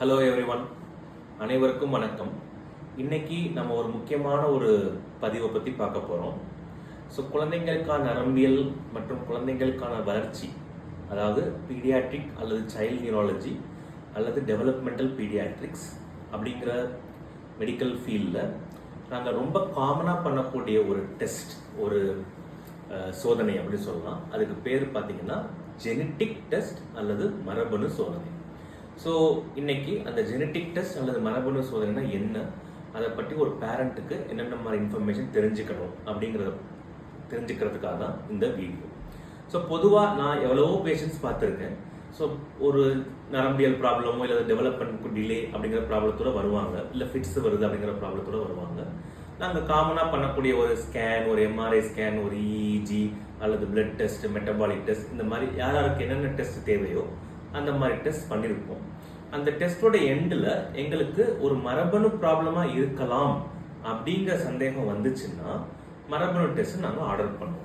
Hello everyone அனைவருக்கும் வணக்கம். இன்னைக்கு நம்ம ஒரு முக்கியமான ஒரு பதிவை பற்றி பார்க்க போகிறோம் ஸோ குழந்தைங்களுக்கான நரம்பியல் மற்றும் குழந்தைங்களுக்கான வளர்ச்சி அதாவது பீடியாட்ரிக் அல்லது சைல்ட் நியூராலஜி அல்லது டெவலப்மெண்டல் பீடியாட்ரிக்ஸ் அப்படிங்கிற மெடிக்கல் ஃபீல்டில் நாங்கள் ரொம்ப காமனாக பண்ணக்கூடிய ஒரு டெஸ்ட் ஒரு சோதனை அப்படின்னு சொல்லலாம். அதுக்கு பேர் பார்த்தீங்கன்னா ஜெனட்டிக் டெஸ்ட் அல்லது மரபணு சோதனை. ஸோ இன்னைக்கு அந்த ஜெனட்டிக் டெஸ்ட் அல்லது மரபணு சோதனைனா என்ன? அதை பற்றி ஒரு பேரண்ட்டுக்கு என்னென்ன மாதிரி இன்ஃபர்மேஷன் தெரிஞ்சுக்கணும் அப்படிங்கிறத தெரிஞ்சுக்கிறதுக்காக தான் இந்த வீடியோ ஸோ பொதுவாக நான் எவ்வளவோ பேஷண்ட்ஸ் பார்த்துருக்கேன். ஸோ ஒரு நரம்பியல் ப்ராப்ளமோ இல்லை டெவலப்மெண்ட் டிலே அப்படிங்கிற ப்ராப்ளத்தோட வருவாங்க. இல்லை ஃபிட்ஸ் வருது அப்படிங்கிற ப்ராப்ளத்தோட வருவாங்க. நாங்கள் காமனாக பண்ணக்கூடிய ஒரு ஸ்கேன் ஒரு எம்ஆர்ஐ ஸ்கேன் ஒரு இஇஜி அல்லது பிளட் டெஸ்ட் மெட்டபாலிக் டெஸ்ட் இந்த மாதிரி யார் யாருக்கு என்னென்ன டெஸ்ட் தேவையோ அந்த மாதிரி டெஸ்ட் பண்ணியிருப்போம் அந்த டெஸ்டோட எண்டில் எங்களுக்கு ஒரு மரபணு ப்ராப்ளமாக இருக்கலாம் அப்படிங்கிற சந்தேகம் வந்துச்சுன்னா மரபணு டெஸ்ட் நாங்கள் ஆர்டர் பண்ணுவோம்.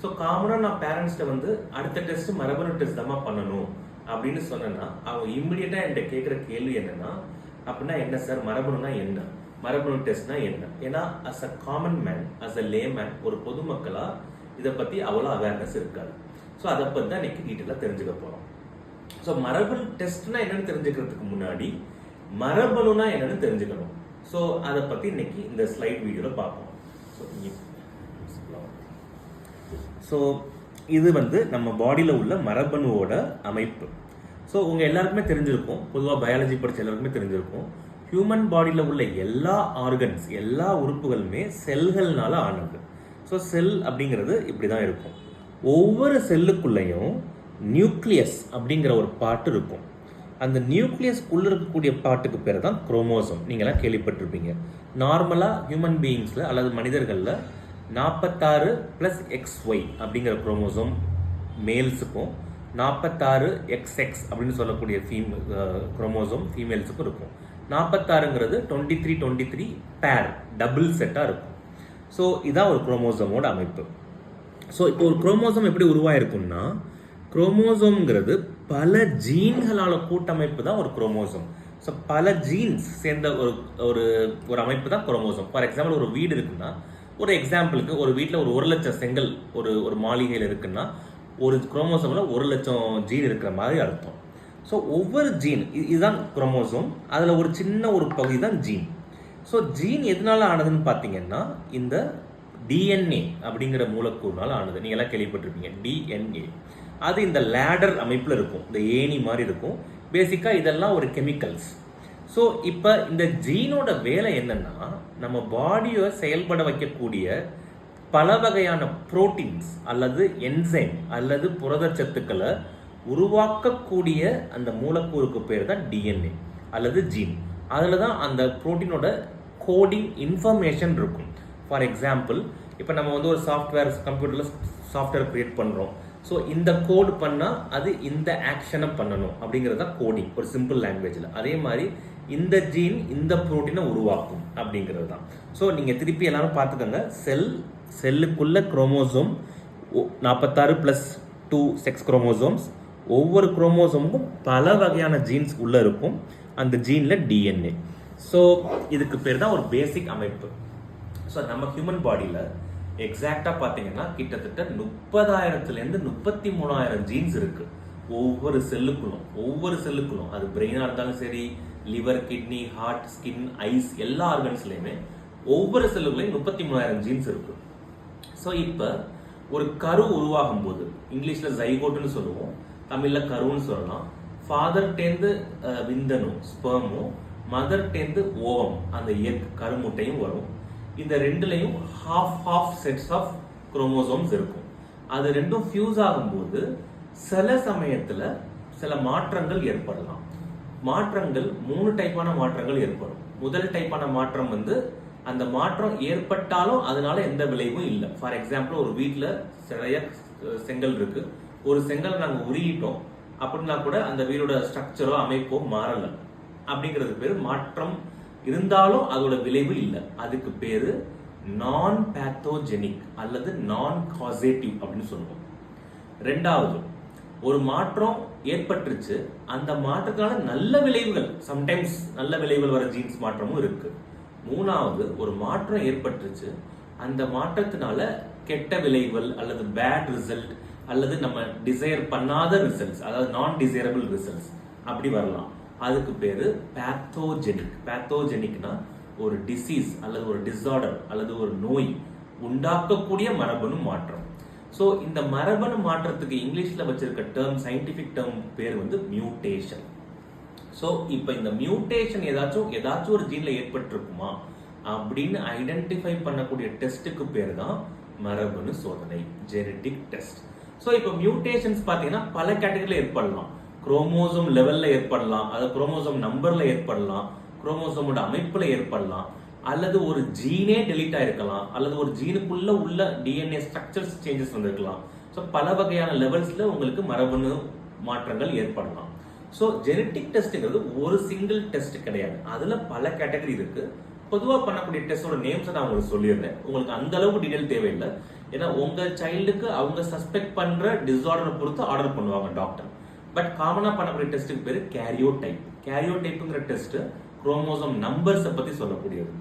ஸோ காமனாக நான் பேரண்ட்ஸ்கிட்ட வந்து அடுத்த டெஸ்ட் மரபணு டெஸ்ட் தான் பண்ணணும். அப்படின்னு சொன்னேன்னா அவங்க இம்மிடியட்டாக என்கிட்ட கேட்குற கேள்வி என்னன்னா அப்படின்னா என்ன சார் மரபணுனா என்ன? மரபணு டெஸ்ட்னா என்ன? ஏன்னா as a common man as a layman ஒரு பொதுமக்களாக இதை பற்றி அவ்வளோ அவேர்னஸ் இருக்காது. ஸோ அதை பற்றி தான் இன்னைக்கு டீட்டெயிலாக தெரிஞ்சுக்க போகிறோம் ஸோ மரபணு டெஸ்ட்னா என்னன்னு தெரிஞ்சுக்கிறதுக்கு முன்னாடி மரபணுனா என்னன்னு தெரிஞ்சுக்கணும். ஸோ அதை பற்றி இன்னைக்கு இந்த ஸ்லைட் வீடியோவில் பார்ப்போம். ஸோ ஸோ இது வந்து நம்ம பாடியில் உள்ள மரபணுவோட அமைப்பு. ஸோ உங்கள் எல்லாருக்குமே தெரிஞ்சிருக்கும். பொதுவாக பயாலஜி படிச்ச எல்லாருக்குமே தெரிஞ்சிருக்கும். ஹியூமன் பாடியில் உள்ள எல்லா ஆர்கன்ஸ் எல்லா உறுப்புகளுமே செல்கள்னால ஆனது. ஸோ செல் அப்படிங்கிறது இப்படி தான் இருக்கும். ஒவ்வொரு செல்லுக்குள்ளேயும் நியூக்ளியஸ் அப்படிங்கிற ஒரு பாட்டு இருக்கும். அந்த நியூக்ளியஸ்க்குள்ள இருக்கக்கூடிய பாட்டுக்கு பேர் தான் குரோமோசோம். நீங்களாம் கேள்விப்பட்டிருப்பீங்க. நார்மலாக ஹியூமன் பீயிங்ஸில் அல்லது மனிதர்களில் நாற்பத்தாறு ப்ளஸ் எக்ஸ் ஒய் அப்படிங்கிற குரோமோசோம் மேல்ஸுக்கும் நாற்பத்தாறு எக்ஸ் எக்ஸ் அப்படின்னு சொல்லக்கூடிய ஃபீம் குரோமோசோம் ஃபீமேல்ஸுக்கும் இருக்கும். நாற்பத்தாறுங்கிறது twenty three twenty three pair double செட்டாக இருக்கும். ஸோ இதான் ஒரு குரோமோசோமோட அமைப்பு. ஸோ இப்போ ஒரு குரோமோசோம் எப்படி உருவாயிருக்கும்னா குரோமோசோம்ங்கிறது பல ஜீன்களால் கூட்டமைப்பு தான் ஒரு குரோமோசோம். ஸோ பல ஜீன்ஸ் சேர்ந்த ஒரு ஒரு ஒரு அமைப்பு தான் குரோமோசோம். ஃபார் எக்ஸாம்பிள் ஒரு வீடு இருக்குன்னா ஒரு எக்ஸாம்பிளுக்கு ஒரு வீட்டில் ஒரு ஒரு லட்சம் செங்கல் ஒரு ஒரு மாளிகையில் இருக்குன்னா ஒரு குரோமோசோமில் ஒரு லட்சம் ஜீன் இருக்கிற மாதிரி அர்த்தம். ஸோ ஒவ்வொரு ஜீன் இதுதான் குரோமோசோம். அதில் ஒரு சின்ன ஒரு பகுதி தான் ஜீன். ஸோ ஜீன் எதனால ஆனதுன்னு பார்த்தீங்கன்னா இந்த டிஎன்ஏ அப்படிங்கிற மூலக்கூறுனால ஆனது. நீங்கள் எல்லாம் கேள்விப்பட்டிருப்பீங்க டிஎன்ஏ அது இந்த லேடர் அமைப்பில் இருக்கும். இந்த ஏணி மாதிரி இருக்கும். பேசிக்காக இதெல்லாம் ஒரு கெமிக்கல்ஸ் ஸோ இப்போ இந்த ஜீனோட வேலை என்னென்னா நம்ம பாடியை செயல்பட வைக்கக்கூடிய பல வகையான புரோட்டீன்ஸ் அல்லது என்சைம் அல்லது புரதச்சத்துக்களை உருவாக்கக்கூடிய அந்த மூலக்கூறுக்கு பேர் தான் டிஎன்ஏ அல்லது ஜீன் அதில் தான் அந்த புரோட்டீனோட கோடிங் இன்ஃபர்மேஷன் இருக்கும். ஃபார் எக்ஸாம்பிள் இப்போ நம்ம வந்து ஒரு சாஃப்ட்வேர் கம்ப்யூட்டரில் சாஃப்ட்வேர் க்ரியேட் பண்ணுறோம் ஸோ இந்த கோட் பண்ணால் அது இந்த ஆக்ஷனை பண்ணணும் அப்படிங்கிறது தான் கோடிங் ஒரு சிம்பிள் லாங்குவேஜில் அதே மாதிரி இந்த ஜீன் இந்த ப்ரோட்டீனை உருவாக்கும் அப்படிங்கிறது தான். ஸோ நீங்கள் திருப்பி எல்லாரும் பார்த்துக்கோங்க. செல் செல்லுக்குள்ள குரோமோசோம் நாற்பத்தாறு ப்ளஸ் டூ செக்ஸ் குரோமோசோம்ஸ் ஒவ்வொரு குரோமோசோமுக்கும் பல வகையான ஜீன்ஸ் உள்ளே இருக்கும். அந்த ஜீனில் டிஎன்ஏ ஸோ இதுக்கு பேர் தான் ஒரு பேசிக் அமைப்பு. ஸோ நம்ம ஹியூமன் பாடியில் எக்ஸாக்டாக பார்த்தீங்கன்னா கிட்டத்தட்ட முப்பதாயிரத்துலேருந்து முப்பத்தி மூணாயிரம் ஜீன்ஸ் இருக்குது ஒவ்வொரு செல்லுக்குள்ளும் ஒவ்வொரு செல்லுக்குள்ளும் அது பிரெயினாக இருந்தாலும் சரி liver kidney heart skin eyes எல்லா ஆர்கன்ஸ்லையுமே ஒவ்வொரு செல்லுக்குள்ளேயும் முப்பத்தி மூணாயிரம் ஜீன்ஸ் இருக்குது ஸோ இப்போ ஒரு கரு உருவாகும் போது இங்கிலீஷில் ஜைகோட்டுன்னு சொல்லுவோம் தமிழில் கருன்னு சொல்லலாம். ஃபாதர்டேந்து விந்தனும் ஸ்பெர்மும் மதர்டேந்து ஓவம் அந்த எக் கருமுட்டையும் வரும். இந்த ரெண்டுலையும் half half sets of chromosomes இருக்கும். அது ரெண்டும் ஃபியூஸ் ஆகும்போது சில சமயத்தில் சில மாற்றங்கள் ஏற்படலாம். மாற்றங்கள் மூணு டைப்பான மாற்றங்கள் ஏற்படும். முதல் டைப்பான மாற்றம் வந்து அந்த மாற்றம் ஏற்பட்டாலும் அதனால எந்த விளைவும் இல்லை. ஃபார் எக்ஸாம்பிள் ஒரு வீட்டில் நிறைய செங்கல் இருக்கு. ஒரு செங்கல் நாங்கள் உருகிட்டோம் அப்படின்னா கூட அந்த வீடோட ஸ்ட்ரக்சரோ அமைப்போ மாறலை. அப்படிங்கிறது பேர் மாற்றம் இருந்தாலும் அதோட விளைவு இல்லை. அதுக்கு பேரு நான் பேத்தோஜெனிக் அல்லது நான் காசேட்டிவ் அப்படின்னு சொல்லுவோம். ரெண்டாவது ஒரு மாற்றம் ஏற்பட்டுருச்சு. அந்த மாற்றத்தால நல்ல விளைவுகள் சம்டைம்ஸ் நல்ல விளைவுகள் வர ஜீன்ஸ் மாற்றமும் இருக்கு. மூணாவது ஒரு மாற்றம் ஏற்பட்டுருச்சு. அந்த மாற்றத்தினால கெட்ட விளைவுகள் அல்லது பேட் ரிசல்ட் அல்லது நம்ம டிசைர் பண்ணாத ரிசல்ட்ஸ் அதாவது நான் டிசைரபிள் ரிசல்ட்ஸ் அப்படி வரலாம். அதுக்கு பேர் பேத்தோஜெனிக் பேத்தோஜெனிக்னா ஒரு டிசீஸ் அல்லது ஒரு டிஸார்டர் அல்லது ஒரு நோய் உண்டாக்கக்கூடிய மரபணு மாற்றம். ஸோ இந்த மரபணு மாற்றத்துக்கு இங்கிலீஷில் வச்சிருக்க டேர்ம் சயின்டிஃபிக் டேர்ம் பேர் வந்து மியூட்டேஷன் ஸோ இப்போ இந்த மியூட்டேஷன் ஏதாச்சும் ஏதாச்சும் ஒரு ஜீனில் ஏற்பட்டிருக்குமா அப்படின்னு ஐடென்டிஃபை பண்ணக்கூடிய டெஸ்ட்டுக்கு பேர் தான் மரபணு சோதனை ஜெனட்டிக் டெஸ்ட் ஸோ இப்போ மியூட்டேஷன்ஸ் பார்த்தீங்கன்னா பல கேட்டகரியில் ஏற்படலாம். குரோமோசோம் லெவல்ல ஏற்படலாம். அதாவது குரோமோசோம் நம்பர்ல ஏற்படலாம். குரோமோசோமோட அமைப்புல ஏற்படலாம். அல்லது ஒரு ஜீனே டெலீட் ஆயிருக்கலாம். அல்லது ஒரு ஜீனுக்குள்ள உள்ள டிஎன்ஏ ஸ்ட்ரக்சர்ஸ் சேஞ்சஸ் வந்திருக்கலாம். ஸோ பல வகையான லெவல்ஸ்ல உங்களுக்கு மரபணு மாற்றங்கள் ஏற்படலாம். ஸோ ஜெனட்டிக் டெஸ்ட்ங்கிறது ஒரு சிங்கிள் டெஸ்ட் கிடையாது. அதுல பல கேட்டகரி இருக்கு. பொதுவாக பண்ணக்கூடிய டெஸ்டோட நேம்ஸை நான் உங்களுக்கு சொல்லியிருந்தேன் உங்களுக்கு அந்த அளவுக்கு டீடைல் தேவையில்லை. ஏன்னா உங்கள் சைல்டுக்கு அவங்க சஸ்பெக்ட் பண்ணுற டிஸார்டரை பொறுத்து ஆர்டர் பண்ணுவாங்க டாக்டர் பட் காமனாக பண்ணக்கூடிய டெஸ்ட்டுக்கு பேர் கேரியோ டைப் கேரியோ டைப்புங்கிற டெஸ்ட் குரோமோசோம் நம்பர்ஸை பற்றி சொல்லக்கூடியது.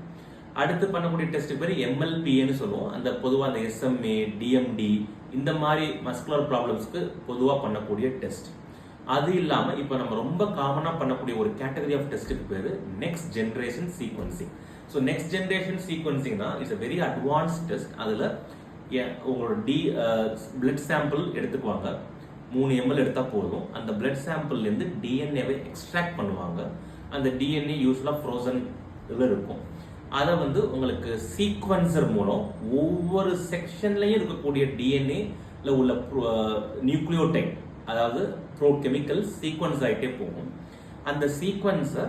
அடுத்து பண்ணக்கூடிய டெஸ்ட்டுக்கு பேர் எம்எல்பிஏன்னு சொல்லுவோம். அந்த பொதுவாக அந்த எஸ்எம்ஏ டிஎம்டி இந்த மாதிரி மஸ்குலர் ப்ராப்ளம்ஸ்க்கு பொதுவாக பண்ணக்கூடிய டெஸ்ட் அது இல்லாமல் இப்போ நம்ம ரொம்ப காமனாக பண்ணக்கூடிய ஒரு கேட்டகரி ஆஃப் டெஸ்ட்டுக்கு பேர் next generation sequencing so next generation சீக்வன்சிங்னா it's a very advance test அதில் உங்களோட டி பிளட் சாம்பிள் எடுத்துக்குவாங்க. மூணு எம்எல் எடுத்தால் போதும். அந்த பிளட் சாம்பிள்லேருந்து டிஎன்ஏவை எக்ஸ்ட்ராக்ட் பண்ணுவாங்க. அந்த டிஎன்ஏ யூஸ்வலாக ஃப்ரோசன் இதில் இருக்கும். அதை வந்து உங்களுக்கு சீக்வன்சர் மூலம் ஒவ்வொரு செக்ஷன்லையும் இருக்கக்கூடிய டிஎன்ஏல உள்ள நியூக்ளியோடைட் அதாவது ப்ரோ கெமிக்கல் சீக்வன்ஸ் ஆகிட்டே போகும். அந்த சீக்வன்ஸை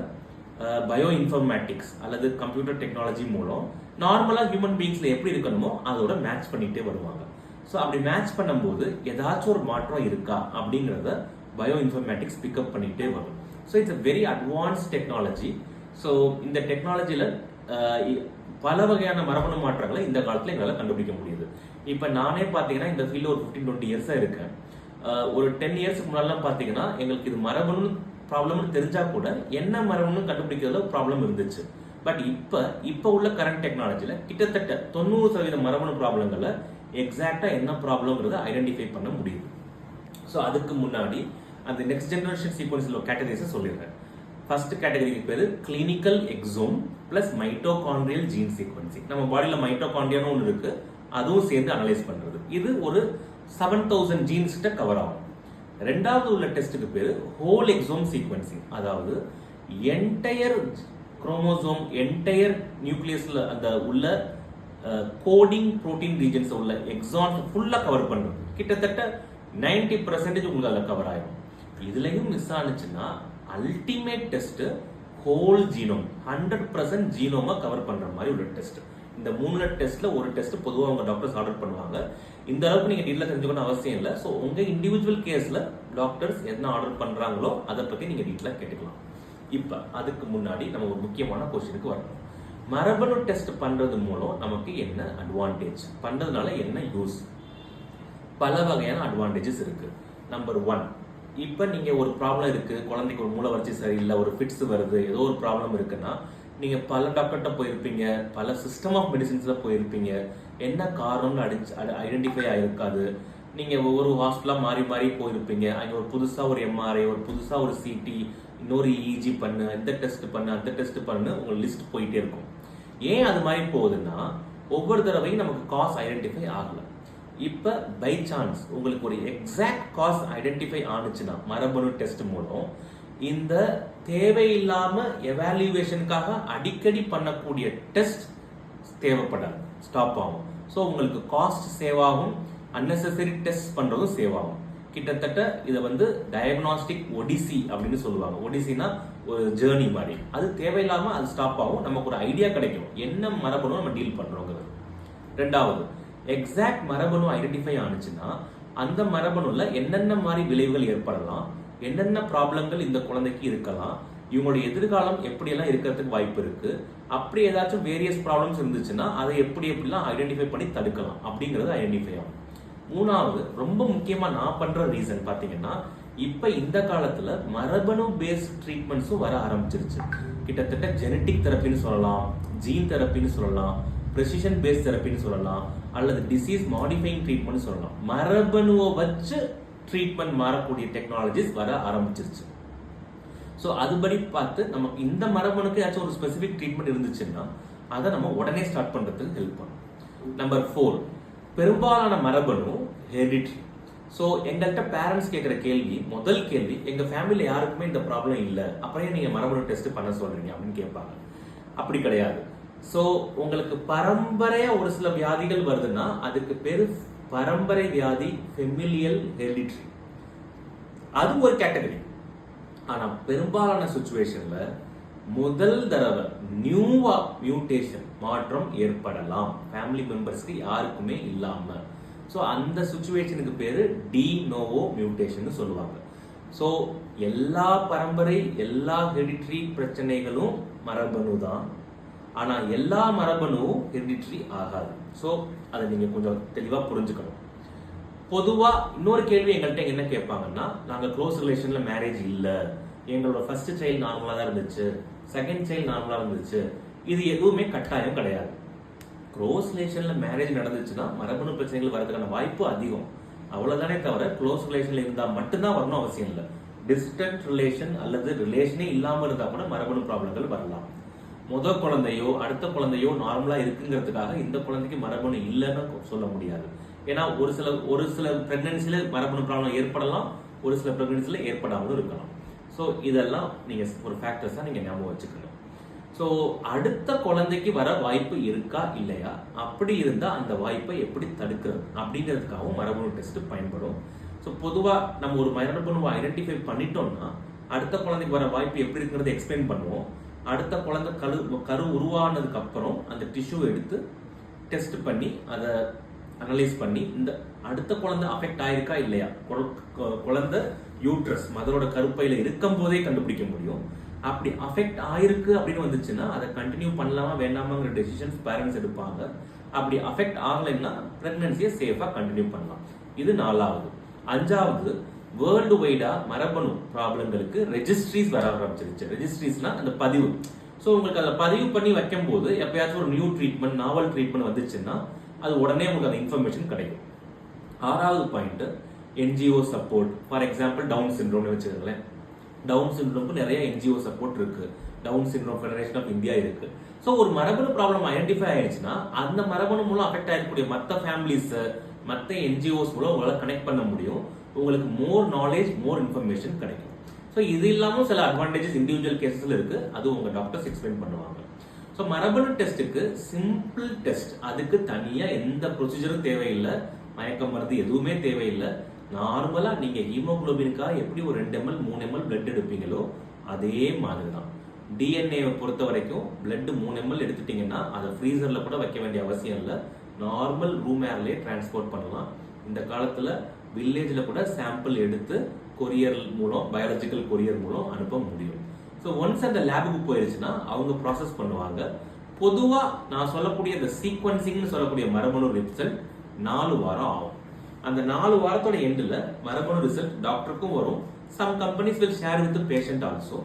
பயோ இன்ஃபர்மேட்டிக்ஸ் அல்லது கம்ப்யூட்டர் டெக்னாலஜி மூலம் நார்மலாக ஹியூமன் பீயிங்ஸில் எப்படி இருக்கணுமோ அதோட மேட்ச் பண்ணிகிட்டே வருவாங்க. ஸோ அப்படி மேட்ச் பண்ணும்போது ஏதாச்சும் ஒரு மாற்றம் இருக்கா அப்படிங்கிறத பயோ இன்ஃபர்மேட்டிக்ஸ் பிக்கப் பண்ணிகிட்டே வரும். So it's a very advance technology so இந்த டெக்னாலஜியில் பல வகையான மரபணு மாற்றங்களை இந்த காலத்தில் எங்களால் கண்டுபிடிக்க முடியுது. இப்போ நானே பார்த்தீங்கன்னா இந்த ஃபீல்டில் ஒரு ஃபிஃப்டீன் டுவெண்ட்டி இயர்ஸாக இருக்கேன். ஒரு டென் இயர்ஸ்க்கு முன்னாடிலாம் பார்த்தீங்கன்னா எங்களுக்கு இது மரபணு ப்ராப்ளம்னு தெரிஞ்சா கூட என்ன மரபணு கண்டுபிடிக்கிறதுல ப்ராப்ளம் இருந்துச்சு. பட் இப்போ இப்போ உள்ள கரண்ட் டெக்னாலஜியில் கிட்டத்தட்ட தொண்ணூறு சதவீத மரபணு ப்ராப்ளங்களை எக்ஸாக்டாக என்ன ப்ராப்ளம்ங்கிறத ஐடென்டிஃபை பண்ண முடியுது ஸோ அதுக்கு முன்னாடி அந்த நெக்ஸ்ட் ஜெனரேஷன் சீக்வன்ஸில் கேட்டகரிஸை சொல்லிடுறேன். ஃபர்ஸ்ட் கேட்டகரிக்கு பேர் clinical exome plus mitochondrial gene sequencing நம்ம பாடியில் மைட்டோகாண்ட்ரியான்னு ஒன்று இருக்குது அதுவும் சேர்ந்து அனலைஸ் பண்ணுறது இது ஒரு செவன் தௌசண்ட் ஜீன்ஸ் கிட்ட கவர் ஆகும். ரெண்டாவது உள்ள டெஸ்ட்டுக்கு பேர் ஹோல் எக்ஸோம் சீக்வன்சிங் அதாவது என்டையர் குரோமோசோம் என்டையர் நியூக்ளியஸில் அந்த உள்ள கோடிங் புரோட்டீன் ரீஜன்ஸ் உள்ள எக்ஸான் ஃபுல்லாக கவர் பண்ணும் கிட்டத்தட்ட 90% பர்சன்டேஜ் உங்களுக்கு அதில் கவர் ஆயிடும் இதுலையும் miss ஆனுச்சுன்னா ultimate test whole genome hundred percent ஜீனோமா cover பண்ணுற மாதிரி உள்ள டெஸ்ட் இந்த மூணு டெஸ்ட்ல ஒரு டெஸ்ட் பொதுவாக உங்க டாக்டர்ஸ் ஆர்டர் பண்ணுவாங்க. இந்த அளவுக்கு நீங்க டீட்டெயிலாக தெரிஞ்சுக்கணும் அவசியம் இல்லை. ஸோ உங்க இண்டிவிஜுவல் கேஸ்ல டாக்டர்ஸ் என்ன ஆர்டர் பண்றாங்களோ அதை பற்றி நீங்க டீட்டெயிலாக கேட்டுக்கலாம். இப்போ அதுக்கு முன்னாடி நம்ம ஒரு முக்கியமான கொஸ்டினுக்கு வரணும். மரபணு டெஸ்ட் பண்ணுறது மூலம் நமக்கு என்ன அட்வான்டேஜ் பண்ணுறதுனால என்ன யூஸ் பல வகையான அட்வான்டேஜஸ் இருக்குது நம்பர் ஒன் இப்போ நீங்கள் ஒரு ப்ராப்ளம் இருக்குது குழந்தைக்கு ஒரு மூளை வளர்ச்சி சரியில்லை ஒரு ஃபிட்ஸ் வருது ஏதோ ஒரு ப்ராப்ளம் இருக்குன்னா நீங்கள் பல டாக்டர்கிட்ட போயிருப்பீங்க பல சிஸ்டம் ஆஃப் மெடிசின்ஸில் போயிருப்பீங்க. என்ன காரணம்னு அடிச்சு ஐடென்டிஃபை ஆகிருக்காது நீங்கள் ஒவ்வொரு ஹாஸ்பிட்டலாக மாறி மாறி போயிருப்பீங்க. அங்கே ஒரு புதுசாக ஒரு எம்ஆர்ஐ ஒரு புதுசாக ஒரு சிடி இன்னொரு இஜி பண்ணு இந்த டெஸ்ட் பண்ணு அந்த டெஸ்ட் பண்ணு உங்கள் லிஸ்ட் போயிட்டே இருக்கும். ஏன் அது மாதிரி போகுதுன்னா ஒவ்வொரு தடவையும் நமக்கு காஸ் ஐடென்டிஃபை ஆகல. இப்போ பை சான்ஸ் உங்களுக்கு ஒரு எக்ஸாக்ட் காஸ் ஐடென்டிஃபை ஆனுச்சுன்னா மரபணு டெஸ்ட் மூலம் இந்த தேவையில்லாம எவாலுவேஷனுக்காக அடிக்கடி பண்ணக்கூடிய டெஸ்ட் தேவைப்படாது. ஸ்டாப் ஆகும். ஸோ உங்களுக்கு காஸ்ட் சேவ் ஆகும். அன்னெசரி டெஸ்ட் பண்ணுறதும் சேவ் ஆகும். கிட்டத்தட்ட இதை வந்து டயக்னாஸ்டிக் ஒடிசி அப்படின்னு சொல்லுவாங்க. ஒடிசினா ஒரு ஜேர்னி மாதிரி. அது தேவையில்லாமல் அது ஸ்டாப் ஆகும். நமக்கு ஒரு ஐடியா கிடைக்கும். என்ன மரபணு நம்ம டீல் பண்ணுறோங்கிறது ரெண்டாவது எக்ஸாக்ட் மரபணு ஐடென்டிஃபை ஆனுச்சுன்னா அந்த மரபணுல என்னென்ன மாதிரி விளைவுகள் ஏற்படலாம்? என்னென்ன ப்ராப்ளங்கள் இந்த குழந்தைக்கு இருக்கலாம்? இவங்களுடைய எதிர்காலம் எப்படியெல்லாம் இருக்கிறதுக்கு வாய்ப்பு இருக்கு? அப்படி ஏதாச்சும் வேரியஸ் ப்ராப்ளம்ஸ் இருந்துச்சுன்னா அதை எப்படி எப்படிலாம் ஐடென்டிஃபை பண்ணி தடுக்கலாம்? அப்படிங்கிறது ஐடென்டிஃபை ஆகும் மூணாவது ரொம்ப முக்கியமா நான் பண்ற ரீசன் பாத்தீங்கன்னா இப்போ இந்த காலத்துல மரபணு பேஸ்ட் ட்ரீட்மெண்ட்ஸும் வர ஆரம்பிச்சிருச்சு. கிட்டத்தட்ட ஜெனட்டிக் தெரப்பின்னு சொல்லலாம் ஜீன் தெரப்பின்னு சொல்லலாம் ப்ரெசிஷன் பேஸ்ட் தெரப்பின்னு சொல்லலாம் அல்லது டிசீஸ் மாடிஃபைங் ட்ரீட்மெண்ட் சொல்லலாம். மரபணுவை வச்சு ட்ரீட்மெண்ட் மாறக்கூடிய டெக்னாலஜிஸ் வர ஆரம்பிச்சிருச்சு. ஸோ அதுபடி பார்த்து நம்ம இந்த மரபணுக்கு ஏதாச்சும் ஒரு ஸ்பெசிஃபிக் ட்ரீட்மெண்ட் இருந்துச்சுன்னா அதை நம்ம உடனே ஸ்டார்ட் பண்ணுறதுக்கு ஹெல்ப் பண்ணும். நம்பர் ஃபோர் பெரும்பாலான மரபணு ஹெரிடிட்ரி ஸோ எங்கள்கிட்ட பேரண்ட்ஸ் கேட்குற கேள்வி முதல் கேள்வி எங்கள் ஃபேமிலியில் யாருக்குமே இந்த ப்ராப்ளம் இல்லை. அப்புறம் நீங்கள் மரபணு டெஸ்ட் பண்ண சொல்கிறீங்க அப்படின்னு கேட்பாங்க. அப்படி கிடையாது. ஸோ உங்களுக்கு பரம்பரையாக ஒரு சில வியாதிகள் வருதுன்னா அதுக்கு பேர் பரம்பரை வியாதி ஃபெமிலியல் ஹெரிடிட்ரி அது ஒரு கேட்டகரி ஆனால் பெரும்பாலான சுச்சுவேஷனில் முதல் தடவை நியூவா மியூட்டேஷன் மாற்றம் ஏற்படலாம். ஃபேமிலி மெம்பர்ஸ்க்கு யாருக்குமே இல்லாமல் ஸோ அந்த சுச்சுவேஷனுக்கு பேர் டி நோவோ மியூட்டேஷன் சொல்லுவாங்க. ஸோ எல்லா பரம்பரை எல்லா ஹெரிட்ரி பிரச்சனைகளும் மரபணு தான். ஆனால் எல்லா மரபணுவும் ஹெரிட்ரி ஆகாது. ஸோ அதை நீங்கள் கொஞ்சம் தெளிவாக புரிஞ்சுக்கணும். பொதுவாக இன்னொரு கேள்வி எங்கள்கிட்ட என்ன கேட்பாங்கன்னா நாங்கள் க்ளோஸ் ரிலேஷனில் மேரேஜ் இல்லை. எங்களோட ஃபர்ஸ்ட் சைல்டு நார்மலாக தான் இருந்துச்சு. செகண்ட் சைல்டு நார்மலாக இருந்துச்சு. இது எதுவுமே கட்டாயம் கிடையாது. க்ளோஸ் ரிலேஷனில் மேரேஜ் நடந்துச்சுன்னா மரபணு பிரச்சனைகள் வரதுக்கான வாய்ப்பு அதிகம். அவ்வளோதானே தவிர க்ளோஸ் ரிலேஷனில் இருந்தால் மட்டும்தான் வரணும் அவசியம் இல்லை. டிஸ்டன்ட் ரிலேஷன் அல்லது ரிலேஷனே இல்லாமல் இருந்தால் கூட மரபணு ப்ராப்ளங்கள் வரலாம். முத குழந்தையோ அடுத்த குழந்தையோ நார்மலாக இருக்குங்கிறதுக்காக இந்த குழந்தைக்கு மரபணு இல்லைன்னு சொல்ல முடியாது. ஏன்னா ஒரு சில ஒரு சில பிரெக்னன்சில மரபணு ப்ராப்ளம் ஏற்படலாம் ஒரு சில பிரெக்னன்சில ஏற்படாமலும் இருக்கலாம். ஸோ இதெல்லாம் நீங்கள் ஒரு ஃபேக்டர்ஸாக நீங்கள் ஞாபகம் வச்சுக்கணும். ஸோ அடுத்த குழந்தைக்கு வர வாய்ப்பு இருக்கா? இல்லையா? அப்படி இருந்தால் அந்த வாய்ப்பை எப்படி தடுக்கிறது? அப்படிங்கிறதுக்காகவும் மரபணு டெஸ்ட் பயன்படும். ஸோ பொதுவாக நம்ம ஒரு மரபணுவை ஐடென்டிஃபை பண்ணிட்டோம்னா அடுத்த குழந்தைக்கு வர வாய்ப்பு எப்படி இருக்கிறத எக்ஸ்பிளைன் பண்ணுவோம். அடுத்த குழந்தை கரு கரு உருவானதுக்கு அப்புறம் அந்த டிஷ்யூ எடுத்து டெஸ்ட் பண்ணி அதை அனலைஸ் பண்ணி இந்த அடுத்த குழந்தை அஃபெக்ட் ஆயிருக்கா? இல்லையா? குழ- குழந்தை யூட்ரஸ் மதரோட கருப்பையில் இருக்கும் போதே கண்டுபிடிக்க முடியும். அப்படி அஃபெக்ட் ஆயிருக்கு அப்படின்னு வந்துச்சுன்னா அதை கண்டினியூ பண்ணலாமா வேண்டாமாங்கிற டெசிஷன்ஸ் பேரண்ட்ஸ் எடுப்பாங்க. அப்படி அஃபெக்ட் ஆகலைன்னா ப்ரெக்னன்சியை சேஃபாக கண்டினியூ பண்ணலாம். இது நாலாவது. அஞ்சாவது வேர்ல்டு வைடாக மரபணு ப்ராப்ளங்களுக்கு ரெஜிஸ்ட்ரிஸ் வர ஆரம்பிச்சிருச்சு. ரெஜிஸ்ட்ரிஸ்னா அந்த பதிவு. ஸோ உங்களுக்கு அதை பதிவு பண்ணி வைக்கும் போது எப்பயாச்சும் ஒரு நியூ ட்ரீட்மெண்ட் நாவல் ட்ரீட்மெண்ட் வந்துச்சுன்னா அது உடனே உங்களுக்கு அந்த இன்ஃபர்மேஷன் கிடைக்கும். ஆறாவது point NGO support for example Down சிண்ட்ரோம்னு வச்சுக்கோங்களேன். டவுன் சிண்ட்ரோம்க்கு நிறைய என்ஜிஓ சப்போர்ட் இருக்கு. Down syndrome federation of India இருக்கு. ஸோ ஒரு மரபணு ப்ராப்ளம் ஐடென்டிஃபை ஆயிடுச்சுன்னா அந்த மரபணு மூலம் அஃபெக்ட் ஆகக்கூடிய மற்ற ஃபேமிலிஸ் மற்ற என்ஜிஓஸ் மூலம் உங்களால் கனெக்ட் பண்ண முடியும். உங்களுக்கு மோர் நாலேஜ் மோர் இன்ஃபர்மேஷன் கிடைக்கும். ஸோ இது இல்லாமல் சில அட்வான்டேஜஸ் இண்டிவிஜுவல் கேசஸ்ல இருக்கு. அது உங்கள் டாக்டர்ஸ் எக்ஸ்பிளைன் பண்ணுவாங்க. ஸோ மரபணு டெஸ்ட்டுக்கு சிம்பிள் டெஸ்ட் அதுக்கு தனியாக எந்த ப்ரொசீஜரும் தேவையில்லை. மயக்க மருந்து எதுவுமே தேவையில்லை. நார்மலாக நீங்கள் ஹீமோக்ளோபினுக்காக எப்படி ஒரு ரெண்டு எம்எல் மூணு எம்எல் பிளட் எடுப்பீங்களோ அதே மாதிரி தான் டிஎன்ஏவை பொறுத்த வரைக்கும் பிளட் மூணு எம்எல் எடுத்துட்டீங்கன்னா அதை ஃப்ரீசரில் கூட வைக்க வேண்டிய அவசியம் இல்லை. நார்மல் ரூம் ஏர்லேயே டிரான்ஸ்போர்ட் பண்ணலாம். இந்த காலத்தில் வில்லேஜில் கூட சாம்பிள் எடுத்து கொரியர் மூலம் பயாலஜிக்கல் கொரியர் மூலம் அனுப்ப முடியும். ஸோ ஒன்ஸ் அந்த லேபுக்கு போயிருச்சுன்னா அவங்க ப்ராசஸ் பண்ணுவாங்க. பொதுவாக நான் சொல்லக்கூடிய இந்த சீக்வன்சிங்னு சொல்லக்கூடிய மரபணு ரிசல்ட் நாலு வாரம் ஆகும். அந்த நாலு வாரத்தோட எண்டில் மரபணு ரிசல்ட் டாக்டருக்கும் வரும். Some companies will share with patient also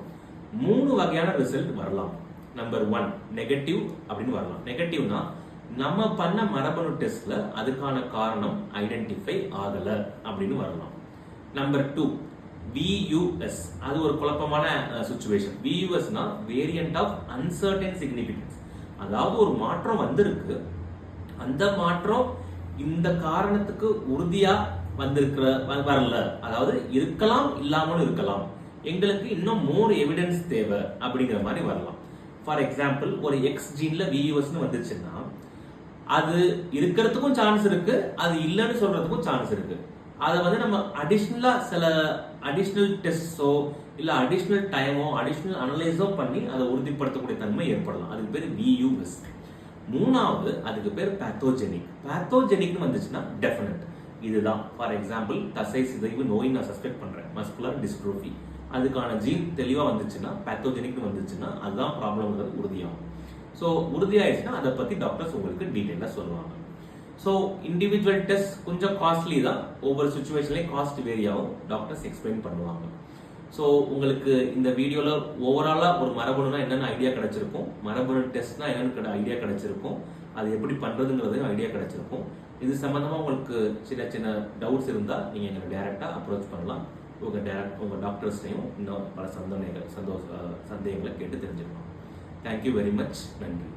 மூணு வகையான ரிசல்ட் வரலாம். நம்பர் ஒன் நெகட்டிவ் அப்படின்னு வரலாம். நெகட்டிவ்னா நம்ம பண்ண மரபணு டெஸ்ட்ல அதுக்கான காரணம் ஐடென்டிஃபை ஆகல அப்படின்னு வரலாம். நம்பர் டூ வியூஎஸ் அது ஒரு குழப்பமான சுச்சுவேஷன் வியூஎஸ்னா வேரியன்ட் ஆஃப் அன்சர்டன் சிக்னிபிகன்ஸ் அதாவது ஒரு மாற்றம் வந்திருக்கு. அந்த மாற்றம் இந்த காரணத்துக்கு உறுதியா வந்திருக்கிற வரல. அதாவது இருக்கலாம் இல்லாமலும் இருக்கலாம். எங்களுக்கு இன்னும் மோர் எவிடன்ஸ் தேவை அப்படிங்கிற மாதிரி வரலாம். ஃபார் எக்ஸாம்பிள் ஒரு எக்ஸ் ஜீன்ல வியூஎஸ்னு வந்துச்சுன்னா அது இருக்கிறதுக்கும் சான்ஸ் இருக்கு அது இல்லைன்னு சொல்றதுக்கும் சான்ஸ் இருக்கு. அதை வந்து நம்ம அடிஷ்னலா சில அடிஷ்னல் டெஸ்ட்ஸோ இல்ல அடிஷ்னல் டைமோ அடிஷ்னல் அனலைஸோ பண்ணி அதை உறுதிப்படுத்தக்கூடிய தன்மை ஏற்படலாம். அதுக்கு பேர் வியூஎஸ் மூணாவது அதுக்கு பேர் பேத்தோஜெனிக் பேத்தோஜெனிக்னு வந்துச்சுன்னா டெஃபினட் இதுதான். ஃபார் எக்ஸாம்பிள் தசை சிதைவு நோய் நான் சஸ்பெக்ட் பண்றேன். மஸ்குலர் டிஸ்ட்ரோஃபி அதுக்கான ஜீன் தெளிவாக வந்துச்சுன்னா பேத்தோஜெனிக்னு வந்துச்சுன்னா அதுதான் ப்ராப்ளம்ங்கிறது உறுதியாகும். ஸோ உறுதியாயிடுச்சுன்னா அதை பத்தி டாக்டர்ஸ் உங்களுக்கு டீட்டெயிலாக சொல்லுவாங்க. ஸோ இண்டிவிஜுவல் டெஸ்ட் கொஞ்சம் காஸ்ட்லி தான். ஒவ்வொரு சுச்சுவேஷன்லையும் காஸ்ட் வேரி ஆகும். டாக்டர்ஸ் எக்ஸ்பிளைன் பண்ணுவாங்க. ஸோ உங்களுக்கு இந்த வீடியோவில் ஓவராலாக ஒரு மரபணுனா என்னென்ன ஐடியா கிடைச்சிருக்கும்? மரபணு டெஸ்ட்னா என்னென்னு ஐடியா கிடைச்சிருக்கும்? அது எப்படி பண்ணுறதுங்கிறதையும் ஐடியா கிடைச்சிருக்கும். இது சம்மந்தமாக உங்களுக்கு சின்ன சின்ன டவுட்ஸ் இருந்தால் நீங்கள் எங்களை டேரெக்டாக அப்ரோச் பண்ணலாம். உங்கள் டேரக்ட் உங்கள் டாக்டர்ஸ்டையும் இன்னும் பல சந்தோஷங்கள் சந்தோஷ சந்தேகங்களை கேட்டு தெரிஞ்சுக்கலாம். தேங்க்யூ வெரி மச் நன்றி.